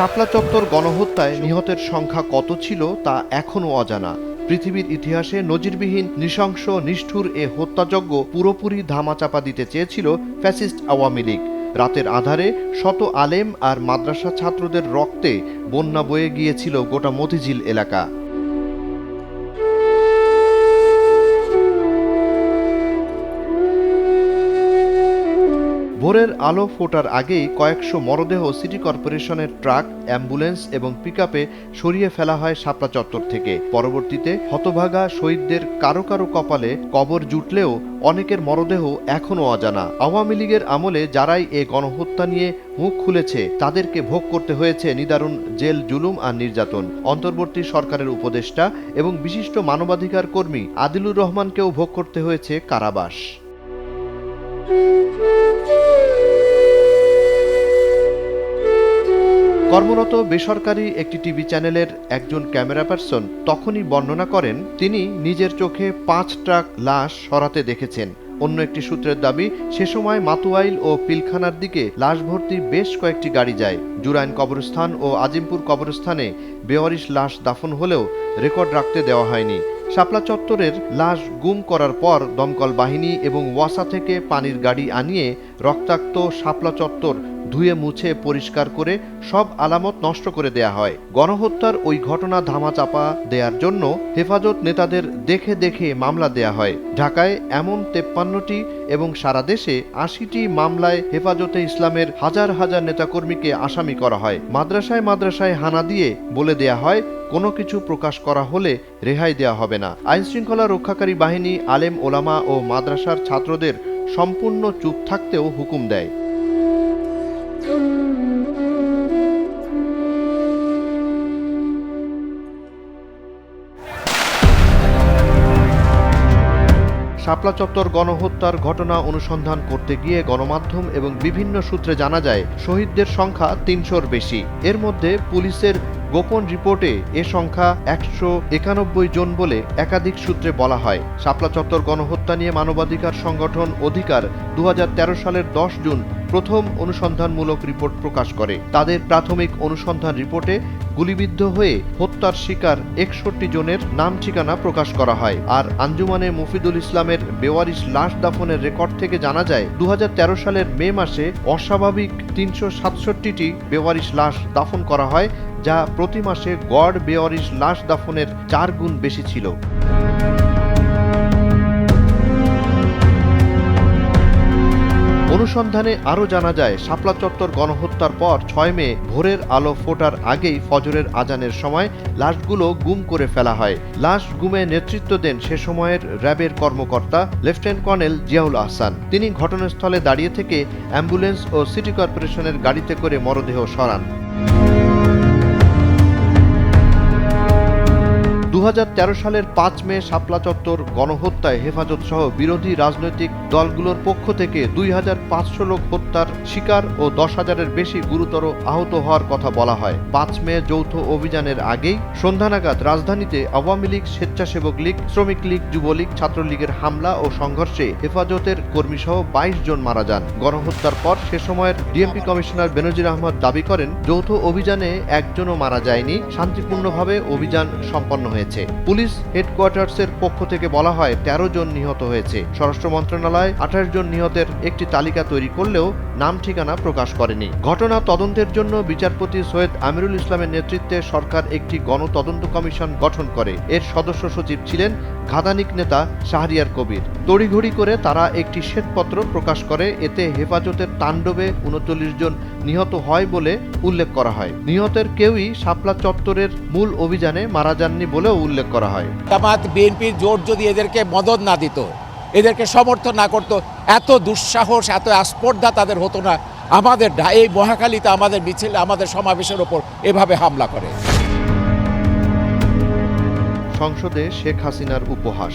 শাপলা চত্বর গণহত্যায় নিহতের সংখ্যা কত ছিল তা এখনও অজানা। পৃথিবীর ইতিহাসে নজিরবিহীন, নৃশংস, নিষ্ঠুর এ হত্যাযজ্ঞ পুরোপুরি ধামাচাপা দিতে চেয়েছিল ফ্যাসিস্ট আওয়ামী লীগ। রাতের আধারে শত আলেম আর মাদ্রাসা ছাত্রদের রক্তে বন্যা বয়ে গিয়েছিল গোটা মতিঝিল এলাকা। ভোরের আলো ফোটার আগেই কয়েকশো মরদেহ সিটি কর্পোরেশনের ট্রাক, অ্যাম্বুলেন্স এবং পিকআপে সরিয়ে ফেলা হয় শাপলা চত্বর থেকে। পরবর্তীতে হতভাগা শহীদদের কারও কারও কপালে কবর জুটলেও অনেকের মরদেহ এখনও অজানা। আওয়ামী লীগের আমলে যারাই এ গণহত্যা নিয়ে মুখ খুলেছে, তাদেরকে ভোগ করতে হয়েছে নিদারুণ জেল, জুলুম আর নির্যাতন। অন্তর্বর্তী সরকারের উপদেষ্টা এবং বিশিষ্ট মানবাধিকার কর্মী আদিলুর রহমানকেও ভোগ করতে হয়েছে কারাবাস। কর্মরত বেসরকারি একটি টিভি চ্যানেলের একজন ক্যামেরা পার্সন তখনই বর্ণনা করেন, তিনি নিজের চোখে পাঁচ ট্রাক লাশ সরাতে দেখেছেন। অন্য একটি সূত্রের দাবি, সে সময় মাতুয়াইল ও পিলখানার দিকে লাশ ভর্তি বেশ কয়েকটি গাড়ি যায়। জুরাইন কবরস্থান ও আজিমপুর কবরস্থানে বেওয়ারিশ লাশ দাফন হলেও রেকর্ড রাখতে দেওয়া হয়নি। শাপলা চত্বরের লাশ গুম করার পর দমকল বাহিনী এবং ওয়াসা থেকে পানির গাড়ি আনিয়ে রক্তাক্ত শাপলা চত্বর ধুয়ে মুছে পরিষ্কার করে সব আলামত নষ্ট করে দেয়া হয়। গণহত্যার ওই ঘটনা ধামাচাপা দেওয়ার জন্য হেফাজত নেতাদের দেখে দেখে মামলা দেয়া হয়। ঢাকায় এমন তেপ্পান্নটি এবং সারা দেশে আশিটি মামলায় হেফাজতে ইসলামের হাজার হাজার নেতাকর্মীকে আসামি করা হয়। মাদ্রাসায় মাদ্রাসায় হানা দিয়ে বলে দেয়া হয়, কোনো কিছু প্রকাশ করা হলে রেহাই দেয়া হবে না। আইনশৃঙ্খলা রক্ষাকারী বাহিনী, আলেম ওলামা ও মাদ্রাসার ছাত্রদের সম্পূর্ণ চুপ থাকতেও হুকুম দেয়। শাপলা চত্বর গণহত্যার ঘটনা অনুসন্ধান করতে গিয়ে গণমাধ্যম এবং বিভিন্ন সূত্রে জানা যায়, শহীদদের সংখ্যা তিনশোর বেশি। এর মধ্যে পুলিশের গোপন রিপোর্টে এ সংখ্যা একশো একানব্বই জন বলে একাধিক সূত্রে বলা হয়। শাপলা চত্বর গণহত্যা নিয়ে মানবাধিকার সংগঠন অধিকার দু হাজার তেরো সালের দশ জুন প্রথম অনুসন্ধানমূলক রিপোর্ট প্রকাশ করে। তাদের প্রাথমিক অনুসন্ধান রিপোর্টে গুলিবিদ্ধ হয়ে হত্যার শিকার একষট্টি জনের নাম ঠিকানা প্রকাশ করা হয়। আর আঞ্জুমানে মুফিদুল ইসলামের বেওয়ারিশ লাশ দাফনের রেকর্ড থেকে জানা যায় দু হাজার তেরো সালের মে মাসে অস্বাভাবিক তিনশো সাতষট্টিটি বেওয়ারিশ লাশ দাফন করা হয়, যা প্রতি মাসে গড় বেওয়ারিশ লাশ দাফনের চার গুণ বেশি ছিল। অনুসন্ধানে আরও জানা যায়, শাপলা চত্বর গণহত্যার পর ছয় মে ভোরের আলো ফোটার আগেই ফজরের আজানের সময় লাশগুলো গুম করে ফেলা হয়। লাশ গুমে নেতৃত্ব দেন সে সময়ের র্যাবের কর্মকর্তা লেফটেন্যান্ট কর্নেল জিয়াউল আহসান। তিনি ঘটনাস্থলে দাঁড়িয়ে থেকে অ্যাম্বুলেন্স ও সিটি কর্পোরেশনের গাড়িতে করে মরদেহ সরান। দু হাজার তেরো সালের পাঁচ মে শাপলা চত্বর গণহত্যায় হেফাজত সহ বিরোধী রাজনৈতিক দলগুলোর পক্ষ থেকে দুই হাজার পাঁচশো লোক হত্যার শিকার ও দশ হাজারের বেশি গুরুতর আহত হওয়ার কথা বলা হয়। পাঁচ মে যৌথ অভিযানের আগেই সন্ধ্যা নাগাদ রাজধানীতে আওয়ামী লীগ, স্বেচ্ছাসেবক লীগ, শ্রমিক লীগ, যুবলীগ, ছাত্রলীগের হামলা ও সংঘর্ষে হেফাজতের কর্মীসহ বাইশ জন মারা যান। গণহত্যার পর সে সময়ের ডিএমপি কমিশনার বেনজির আহমদ দাবি করেন, যৌথ অভিযানে একজনও মারা যায়নি, শান্তিপূর্ণভাবে অভিযান সম্পন্ন হয়েছে। পুলিশ হেডকোয়ার্টার্সের পক্ষ থেকে বলা হয়, তেরো জন নিহত হয়েছে। স্বরাষ্ট্র মন্ত্রণালয় আঠাশ জন নিহতের একটি তালিকা তৈরি করলেও নাম ঠিকানা প্রকাশ করেনি। ঘটনা তদন্তের জন্য বিচারপতি সৈয়দ আমিরুল ইসলামের নেতৃত্বে সরকার একটি গণতদন্ত কমিশন গঠন করে। এর সদস্য সচিব ছিলেন ঘাদানিক নেতা শাহরিয়ার কবির। তড়িঘড়ি করে তারা একটি শ্বেতপত্র প্রকাশ করে, এতে হেফাজতের তাণ্ডবে উনচল্লিশ জন নিহত হয় বলে উল্লেখ করা হয়। নিহতের কেউই শাপলা চত্বরের মূল অভিযানে মারা যাননি বলেও উল্লেখ করা হয়। জামাত বিএনপির জোট যদি এদেরকে মদত না দিত এদেরকে সমর্থন না করতো। এত দুঃসাহস এত আস্পর্ধা তাদের হতো না। আমাদের এই মহাখালীতে আমাদের মিছিল আমাদের সমাবেশের ওপর এভাবে হামলা করে। সংসদে শেখ হাসিনার উপহাস।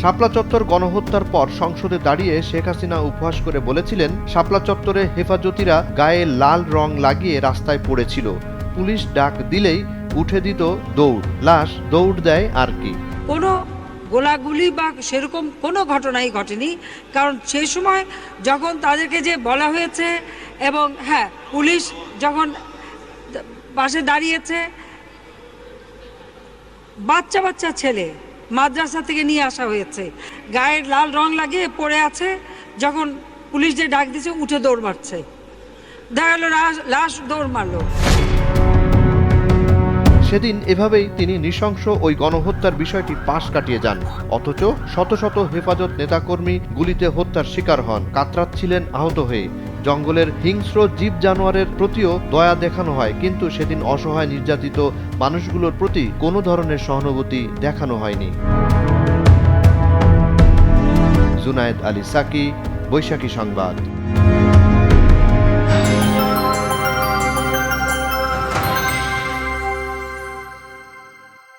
শাপলা চত্বর গণহত্যার পর সংসদে দাঁড়িয়ে শেখ হাসিনা উপহাস করে বলেছিলেন শাপলা চত্বরে হেফাজতিরা গায়ে লাল রং লাগিয়ে রাস্তায় পড়েছিল। পুলিশ ডাক দিলেই উঠে দিত দৌড় লাশ দৌড় দেয় আর কি। কোনো গোলাগুলি বা সেরকম কোনো ঘটনাই ঘটেনি। কারণ সেই সময় যখন তাদেরকে যে বলা হয়েছে এবং হ্যাঁ পুলিশ যখন পাশে দাঁড়িয়েছে, বাচ্চা বাচ্চা ছেলে মাদ্রাসা থেকে নিয়ে আসা হয়েছে। গায়ের লাল রং লাগিয়ে পড়ে আছে, যখন পুলিশ যে ডাক দিয়েছে, উঠে দৌড় মারছে। দেখা গেল লাশ দৌড় মারলো। সেদিন এভাবেই তিনি নৃশংস ওই গণহত্যার বিষয়টি পাশ কাটিয়ে যান। অথচ শত শত হেফাজত নেতাকর্মী গুলিতে হত্যার শিকার হন, কাতরাচ্ছিলেন আহত হয়ে। জঙ্গলের হিংস্র জীব জানোয়ারের প্রতিও দয়া দেখানো হয়, কিন্তু সেদিন অসহায় নির্যাতিত মানুষগুলোর প্রতি কোনো ধরনের সহানুভূতি দেখানো হয়নি। জুনায়েদ আলী সাকি, বৈশাখী সংবাদ।